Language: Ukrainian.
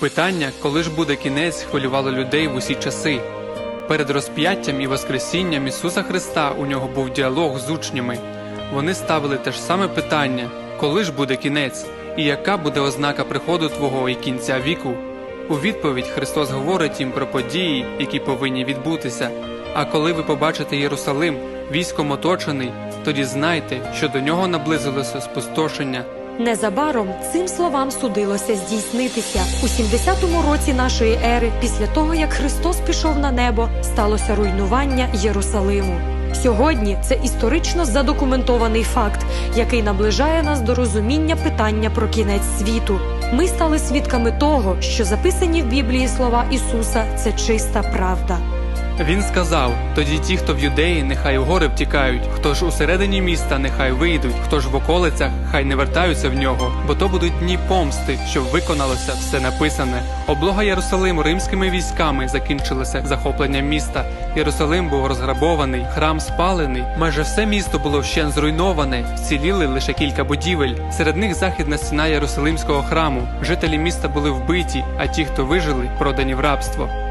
Питання, коли ж буде кінець, хвилювало людей в усі часи. Перед розп'яттям і Воскресінням Ісуса Христа у нього був діалог з учнями. Вони ставили те ж саме питання: коли ж буде кінець, і яка буде ознака приходу Твого і кінця віку? У відповідь Христос говорить їм про події, які повинні відбутися. А коли ви побачите Єрусалим військом оточений, тоді знайте, що до нього наблизилося спустошення. Незабаром цим словам судилося здійснитися у 70-му році нашої ери, після того як Христос пішов на небо, сталося руйнування Єрусалиму. Сьогодні це історично задокументований факт, який наближає нас до розуміння питання про кінець світу. Ми стали свідками того, що записані в Біблії слова Ісуса це чиста правда. Він сказав: тоді ті, хто в юдеї, нехай у гори втікають, хто ж усередині міста, нехай вийдуть, хто ж в околицях, хай не вертаються в нього, бо то будуть дні помсти, щоб виконалося все написане. Облога Єрусалиму римськими військами закінчилася захопленням міста. Єрусалим був розграбований, храм спалений. Майже все місто було вщен зруйноване, вціліли лише кілька будівель. Серед них західна стіна Єрусалимського храму. Жителі міста були вбиті, а ті, хто вижили, продані в рабство.